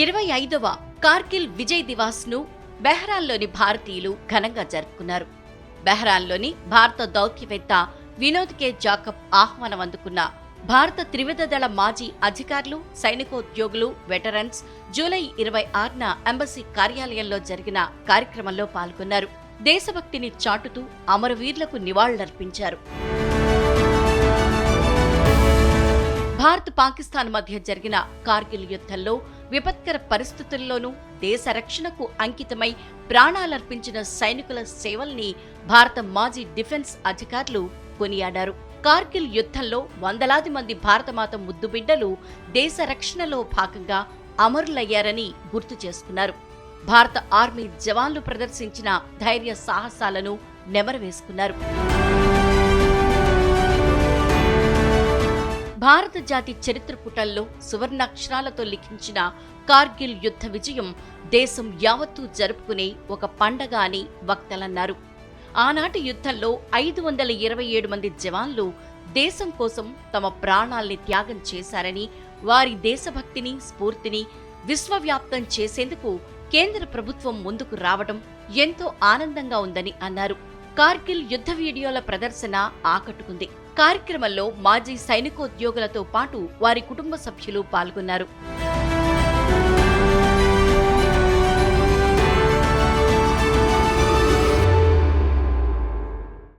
ఇరవై ఐదవ కార్గిల్ విజయ్ దివాస్ను బెహ్రాన్లోని భారతీయులు ఘనంగా జరుపుకున్నారు. బెహ్రాన్లోని భారత దౌత్యవేత్త వినోద్ కే జాకబ్ ఆహ్వానం అందుకున్న భారత త్రివిధ దళ మాజీ అధికారులు సైనికోద్యోగులు వెటరన్స్ జూలై ఇరవై ఆరున ఎంబసీ కార్యాలయంలో జరిగిన కార్యక్రమంలో పాల్గొన్నారు. దేశభక్తిని చాటుతూ అమరవీరులకు నివాళులర్పించారు. భారత్ పాకిస్తాన్ మధ్య జరిగిన కార్గిల్ యుద్ధంలో విపత్కర పరిస్థితుల్లోనూ దేశ రక్షణకు అంకితమై ప్రాణాలర్పించిన సైనికుల సేవల్ని భారత మాజీ డిఫెన్స్ అధికారులు కొనియాడారు. కార్గిల్ యుద్ధంలో వందలాది మంది భారతమాత ముద్దుబిడ్డలు దేశ రక్షణలో భాగంగా అమరులయ్యారని గుర్తు చేసుకున్నారు. భారత ఆర్మీ జవాన్లు ప్రదర్శించిన ధైర్య సాహసాలను నెమరవేసుకున్నారు. భారత జాతి చరిత్ర పుటల్లో సువర్ణాక్షరాలతో లిఖించిన కార్గిల్ యుద్ధ విజయం దేశం యావత్తూ జరుపుకునే ఒక పండగ అని వక్తలన్నారు. ఆనాటి యుద్ధంలో ఐదు వందల ఇరవై ఏడు మంది జవాన్లు దేశం కోసం తమ ప్రాణాల్ని త్యాగం చేశారని వారి దేశభక్తిని స్ఫూర్తిని విశ్వవ్యాప్తం చేసేందుకు కేంద్ర ప్రభుత్వం ముందుకు రావడం ఎంతో ఆనందంగా ఉందని అన్నారు. కార్గిల్ యుద్ధ వీడియోల ప్రదర్శన ఆకట్టుకుంది. కార్యక్రమంలో మాజీ సైనికోద్యోగులతో పాటు వారి కుటుంబ సభ్యులు పాల్గొన్నారు.